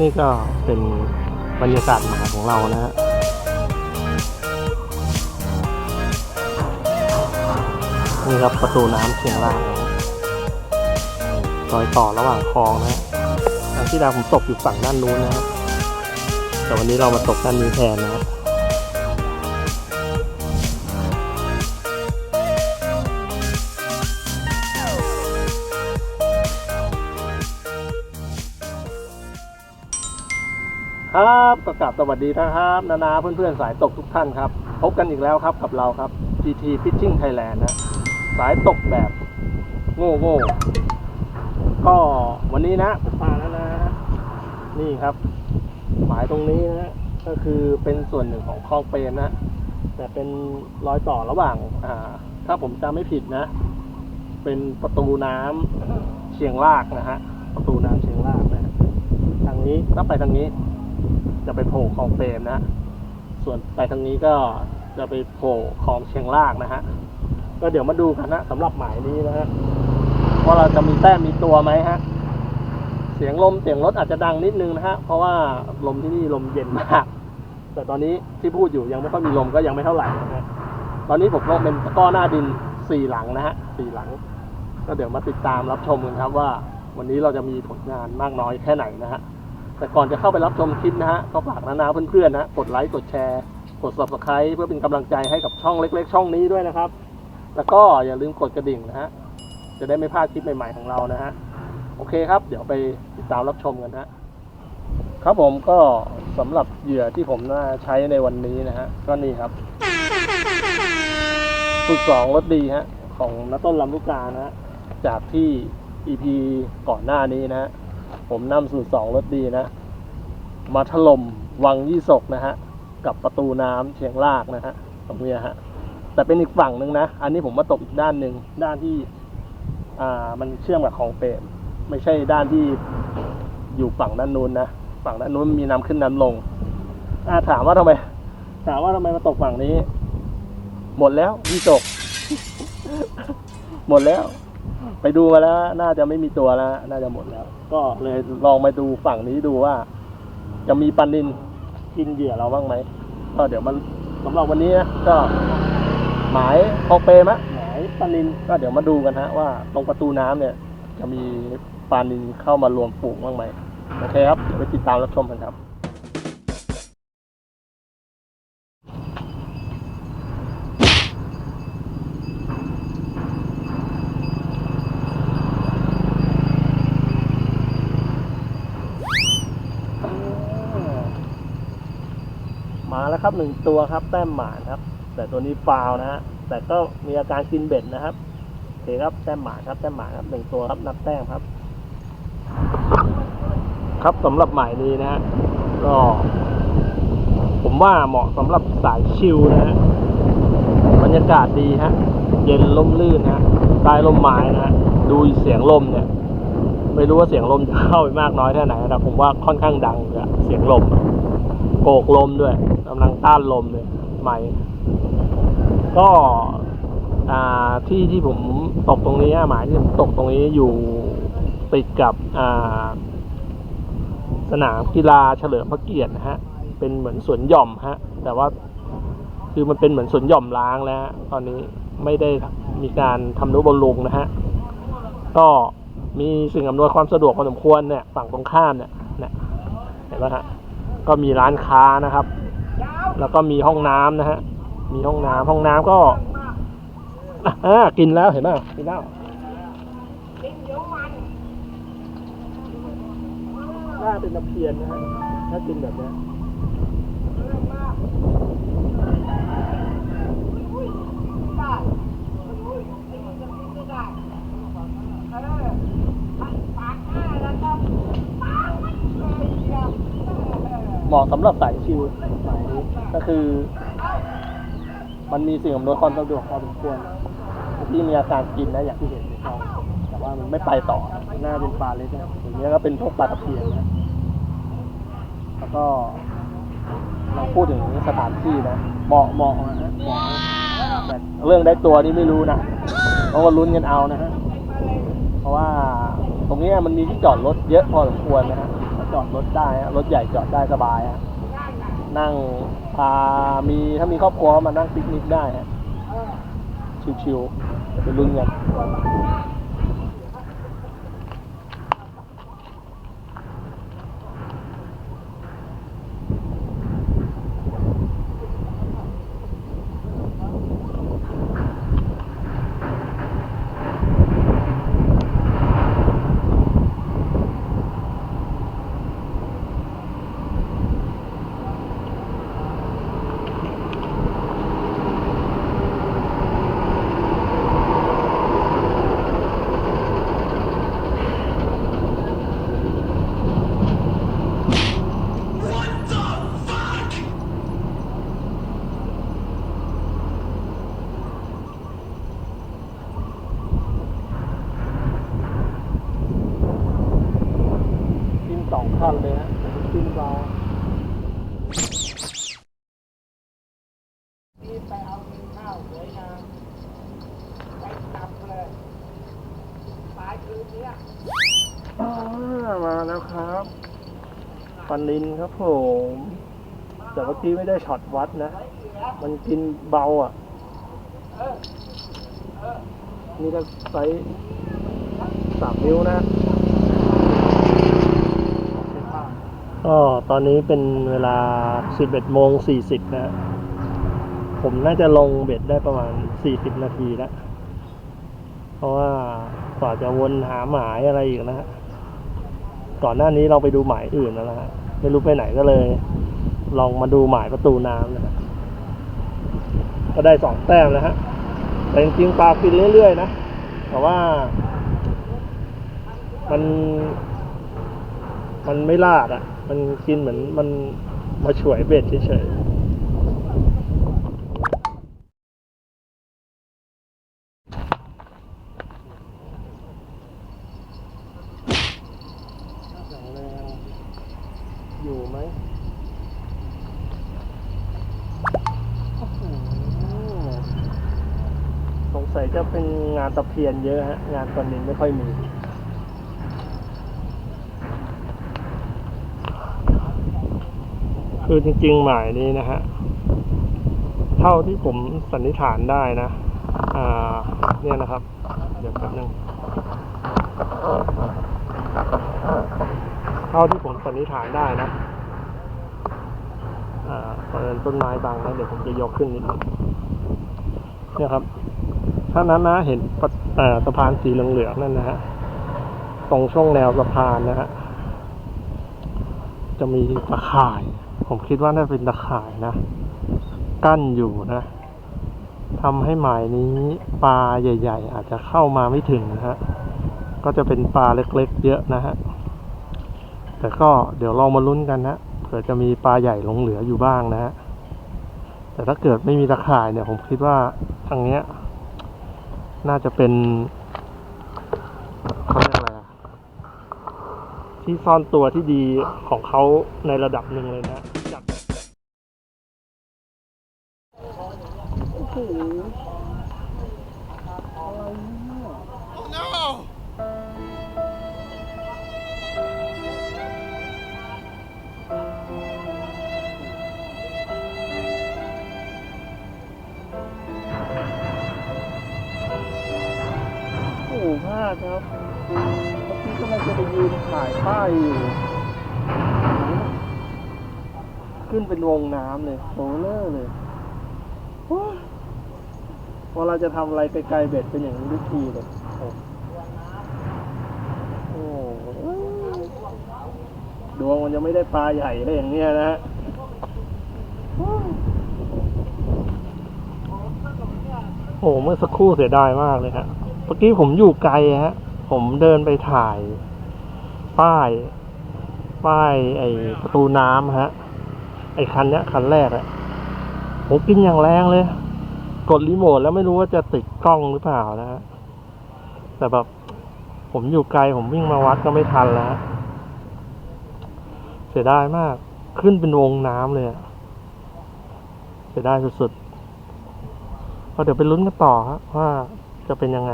นี่ก็เป็นบรรยากาศหมาของเรานะฮะนี่ครับประตูน้ำเชียงรายรอยต่อระหว่างคลองนะฮะทางที่ดาวผมตกอยู่ฝั่งด้านนู้นนะฮะแต่วันนี้เรามาตกด้านนี้แทนนะฮะ ครับก็กลับสวัสดีนะครับนานาเพื่อนๆสายตกทุกท่านครับ พบกันอีกแล้วครับกับเราครับ GT Fishing Thailand นะ สายตกแบบโง่โง่ก็วันนี้นะผมมาแล้วนะ นี่ครับ หมายตรงนี้นะ ก็คือเป็นส่วนหนึ่งของคลองเปรมนะ แต่เป็นรอยต่อระหว่าง อ่า ถ้าผมจำไม่ผิดนะ เป็นประตูน้ำเชียงรากนะฮะ ประตูน้ำเชียงรากนะ ทางนี้ถ้าไปทางนี้ จะไปโผล่คลองเปรมนะฮะส่วนไปทางนี้ก็จะไปโผล่คลองเชียงรากนะฮะ ก็เดี๋ยวมาดูกันนะสำหรับหมายนี้นะฮะว่าเราจะมีแต้มมีตัวไหมฮะ เสียงลมเสียงรถอาจจะดังนิดนึงนะฮะ เพราะว่าลมที่นี่ลมเย็นมาก แต่ตอนนี้ที่พูดอยู่ยังไม่ค่อยมีลมก็ยังไม่เท่าไหร่นะฮะตอนนี้ผมลงเป็นตะก้อหน้าดินสี่หลังนะฮะสี่หลัง ก็เดี๋ยวมาติดตามรับชมกันครับว่า วันนี้เราจะมีผลงานมากน้อยแค่ไหนนะฮะ แต่ก่อนจะเข้าไปรับชมคลิปนะฮะก็ฝากนานาเพื่อนๆนะกดไลค์กดแชร์กด subscribe เพื่อเป็นกำลังใจให้กับช่องเล็ก ๆ ช่องนี้ด้วยนะครับ แล้วก็อย่าลืมกดกระดิ่งนะฮะจะได้ไม่พลาดคลิปใหม่ๆของเรานะฮะโอเคครับ เดี๋ยวไปติดตามรับชมกันฮะครับผมก็สำหรับเหยื่อที่ผมน่าใช้ในวันนี้นะฮะก็นี่ครับฝึกสองรถดีฮะของนัต้นลำลูกกานะฮะจากที่ EP ก่อนหน้านี้นะฮะ ผมนำสูตรสองรถดีนะ มาถล่มวังยี่ศกนะฮะ กับประตูน้ำเชียงรากนะฮะตรงเนี้ยฮะ แต่เป็นอีกฝั่งหนึ่งนะ อันนี้ผมมาตกอีกด้านหนึ่งด้านที่ อ่า มันเชื่อมกับคลองเปรมไม่ใช่ด้านที่อยู่ฝั่งด้านนู้นนะ ฝั่งด้านนู้นมีน้ำขึ้นน้ำลง อ่าถามว่าทำไม ถามว่าทำไมมาตกฝั่งนี้ หมดแล้วยี่ศก หมดแล้ว ไปดูมาแล้ว น่าจะไม่มีตัวแล้ว น่าจะหมดแล้ว ก็เลยลองมาดูฝั่งนี้ดูว่า จะมีปันนินกินเหยื่อเราบ้างไหมก็เดี๋ยวมันสำหรับวันนี้นะก็หมายออกเปรมะหมายปันนินก็เดี๋ยวมาดูกันฮะว่าตรงประตูน้ำเนี่ย จะมีปลานินเข้ามารวมฝูงบ้างไหมโอเคครับเดี๋ยวไปติดตามรับชมกันครับ ครับหนึ่งตัวครับ แต้มหมานครับ แต่ตัวนี้ฟาวนะฮะแต่ก็มีอาการกินเบ็ดนะครับโอเคครับแต้มหมานครับแต้มหมานครับหนึ่งตัวครับนับแต้มครับ ครับสำหรับหมายนี้นะฮะก็ ผมว่าเหมาะสำหรับสายชิลนะฮะบรรยากาศดีฮะเย็นลมลื่นฮะใต้ลมไม้นะฮะดูเสียงลมเนี่ยไม่รู้ว่าเสียงลมจะเข้าไปมากน้อยแค่ไหนแต่ผมว่าค่อนข้างดังอะเสียงลม โกกลมด้วยกำลังต้านลมเลยไม่ ก็ที่ที่ผมตกตรงนี้หมายที่ผมตกตรงนี้อยู่ติดกับสนามกีฬาเฉลิมพระเกียรตินะฮะ เป็นเหมือนสวนหย่อมฮะ แต่ว่าคือมันเป็นเหมือนสวนหย่อมล้างแล้วตอนนี้ไม่ได้มีการทำนุบำรุงนะฮะ ก็มีสิ่งอำนวยความสะดวกพอสมควรเนี่ยฝั่งตรงข้ามเนี่ยเนี่ยเห็นไหมฮะ ก็มีร้านค้านะครับ แล้วก็มีห้องน้ำนะฮะ มีห้องน้ำห้องน้ำก็อ่ากินแล้วเห็นไหมกินแล้วน่าเป็นตะเพียนนะฮะถ้ากินแบบนี้ เหมาะสำหรับสายชิลสายนี้ก็คือ มันมีสิ่งอำนวยความสะดวกพอสมควรที่มีอาการกินนะอย่างที่เห็นในช่องแต่ว่ามันไม่ไปต่อหน่าเป็นปลาเล็กนะอย่างเงี้ก็เป็นพวกปลาตะเพียนนะแล้วก็เราพูดถึงสถานที่นะเหมาะเหมาะนะฮะเหมาะแต่เรื่องได้ตัวนี่ไม่รู้นะต้องมาลุ้นกันเอานะฮะเพราะว่าตรงนี้มันมีที่จอดรถเยอะพอสมควรนะฮะ จอดรถได้ฮะรถใหญ่จอดได้สบายฮะนั่งพามีถ้ามีครอบครัวมานั่งปิกนิกได้ฮะชิวๆเดี๋ยวไปลุ้นกัน กินสองคันเลยฮะกินเบานี่ไปเอาเงินข้าวสวยงามไปจับเลยปลายคืนเนี้ยอ่ามาแล้วครับปันลินครับผม แต่เมื่อกี้ไม่ได้ช็อตวัดนะ มันกินเบาอะ นี่ก็ไซส์สามนิ้วนะ ก็ตอนนี้เป็นเวลา 11โมง40นะผมน่าจะลงเบ็ดได้ประมาณ 40 นาทีแล้ว เพราะว่ากว่าจะวนหาหมายอะไรอีกนะฮะ ก่อนหน้านี้เราไปดูหมายอื่นแล้วนะฮะ ไม่รู้ไปไหนก็เลย ลองมาดูหมายประตูน้ำนะฮะ ก็ได้สองแต้มนะฮะ แต่จริงๆปลาฟินเรื่อยๆนะ แต่ว่า มัน มันไม่ลาดอะ มันกินเหมือนมันมาฉวยเบ็ดเฉยอยู่ไหมสงสัยจะเป็นงานตะเพียนเยอะฮะ งานตอนนี้ไม่ค่อยมี คือจริงๆหมายนี้นะฮะ เท่าที่ผมสันนิษฐานได้นะ อ่า เนี่ยนะครับ เดี๋ยวแป๊บนึงเท่าที่ผมสันนิษฐานได้นะอ่าเปิดต้นไม้บางนะเดี๋ยวผมจะยกขึ้นนิดนึงเนี่ยครับ ถ้านั้นนะเห็นะสะพานสีเหลืองๆนั่นนะฮะ ตรงช่วงแนวสะพานนะฮะ จะมีตะข่าย ผมคิดว่าน่าจะเป็นตะข่ายนะ กั้นอยู่นะทำให้หมายนี้ปลาใหญ่ ๆ อาจจะเข้ามาไม่ถึงนะฮะก็จะเป็นปลาเล็กๆ เยอะนะฮะแต่ก็เดี๋ยวเรามาลุ้นกันนะเผื่อจะมีปลาใหญ่หลงเหลืออยู่บ้างนะฮะแต่ถ้าเกิดไม่มีตะข่ายเนี่ย ผมคิดว่าทางเนี้ย น่าจะเป็นเขาเรียกอะไรอะที่ซ่อนตัวที่ดีของเขาในระดับหนึ่งเลยนะ โอ้โหอะไรเนี่ยโอ้โหพลาดครับเมื่อกี้กำลังจะไปยืนถ่ายป้ายอยู่ขึ้นเป็นวงน้ำเลยโซเลอร์เลยโอ้ย พอเราจะทำอะไรไกลๆเบ็ดเป็นอย่างนี้ทุกทีเลยโอ้โหดวงมันจะไม่ได้ปลาใหญ่อะไรอย่างเนี้ยนะฮะโอ้โหเมื่อสักครู่เสียดายมากเลยฮะเมื่อกี้ผมอยู่ไกลฮะ ผมเดินไปถ่าย ป้าย ป้าย ไอประตูน้ำฮะ ไอคันเนี้ยคันแรกอะ โอ้กินอย่างแรงเลย กดรีโมทแล้วไม่รู้ว่าจะติดกล้องหรือเปล่านะฮะแต่แบบผมอยู่ไกลผมวิ่งมาวัดก็ไม่ทันแล้วเสียดายมาก ขึ้นเป็นวงน้ำเลยอะเสียดายสุดๆเราเดี๋ยวไปลุ้นกันต่อครับว่าจะเป็นยังไง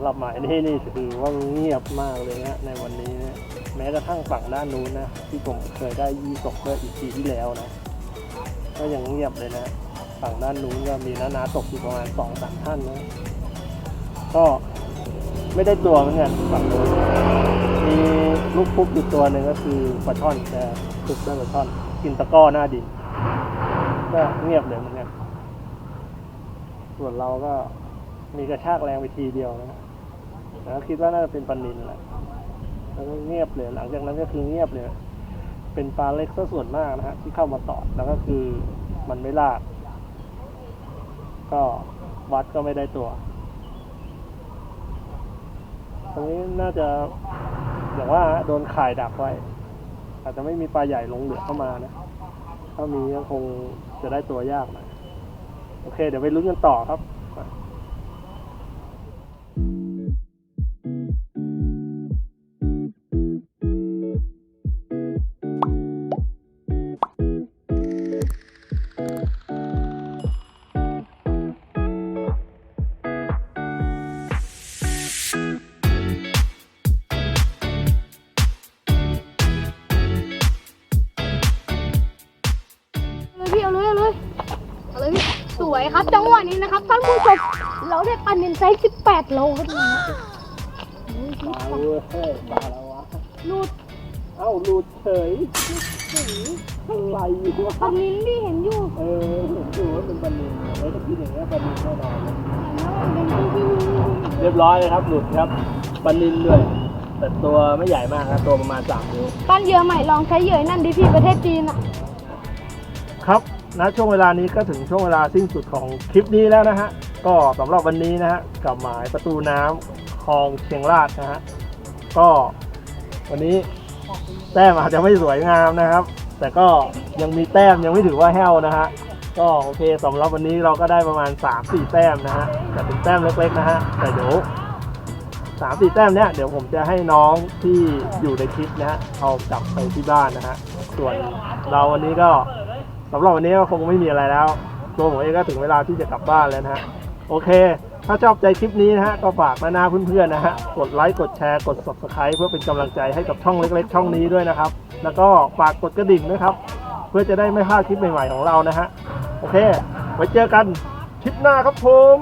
ำหรับหมายนี่นี่ถือว่าเงียบมากเลยนะในวันนี้นะแม้กระทั่งฝั่งด้านนู้นนะที่ผมเคยได้ยี่ตกเมื่ออีกปีที่แล้วนะ ก็ยังเงียบเลยนะฝั่งด้านนู้นก็มีนานาตกอยู่ประมาณสองสามท่านนะ ก็ไม่ได้ตัวเหมือนกันฝั่งนู้นมีลูกพุกอยู่ตัวหนึ่งก็คือปลาช่อนแต่พุกได้ปลาช่อน กินตะก้อหน้าดินก็เงียบเลยเหมือนกันส่วนเราก็มีกระชากแรงไปทีเดียวนะ แล้วคิดว่าน่าจะเป็นปลานินแหละแล้วก็เงียบเลย หลังจากนั้นก็คือเงียบเลย เป็นปลาเล็กซะส่วนมากนะฮะที่เข้ามาตอดแล้วก็คือมันไม่ลาก ก็วัดก็ไม่ได้ตัว ตรงนี้น่าจะอย่างว่าโดนข่ายดักไว้ อาจจะไม่มีปลาใหญ่ลงเหลือเข้ามานะ ถ้ามีก็คงจะได้ตัวยากหน่อยโอเค เดี๋ยวไปลุ้นกันต่อครับ วยครับ จังหวะนี้นะครับท่านผู้ชมเราได้ปลานินไซส์18โลครับนี่ปลาเว้ยปลาแล้ววะลูดเอ้าหลุดเฉยอะไรวะปลานินที่เห็นอยู่เออเห็นอยู่ว่าเป็นปลานินเฮ้ยถ้าคิดอย่างนี้ยปลานินแน่นอนเรียบร้อยเลยครับหลุดครับปลานินด้วยแต่ตัวไม่ใหญ่มากนะตัวประมาณสามนิ้วปั้นเหยื่อใหม่ลองใช้เหยื่อนั่นดิพี่ประเทศจีนอะ ครับ ณช่วงเวลานี้ก็ถึงช่วงเวลาสิ้นสุดของคลิปนี้แล้วนะฮะ ก็สำหรับวันนี้นะฮะกับหมายประตูน้ำคลองเชียงรากนะฮะ ก็วันนี้แต้มอาจจะไม่สวยงามนะครับ แต่ก็ยังมีแต้มยังไม่ถือว่าแห้วนะฮะ ก็โอเคสำหรับวันนี้เราก็ได้ประมาณ 3-4 แต้มนะฮะแต่เป็นแต้มเล็กๆนะฮะแต่เดี๋ยวสามสี่แต้มเนี้ยเดี๋ยวผมจะให้น้องที่อยู่ในคลิปนะฮะเอากลับไปที่บ้านนะฮะส่วนเราวันนี้ก็ สำหรับวันนี้ก็คงไม่มีอะไรแล้ว ตัวผมเองก็ถึงเวลาที่จะกลับบ้านแล้วนะฮะ โอเค ถ้าชอบใจคลิปนี้นะฮะ ก็ฝากนานาเพื่อนๆนะฮะ กดไลค์ กดแชร์ กด subscribe เพื่อเป็นกำลังใจให้กับช่องเล็ก ๆ ช่องนี้ด้วยนะครับ แล้วก็ฝากกดกระดิ่งนะครับ เพื่อจะได้ไม่พลาดคลิปใหม่ๆของเรานะฮะ โอเค ไว้เจอกันคลิปหน้าครับผม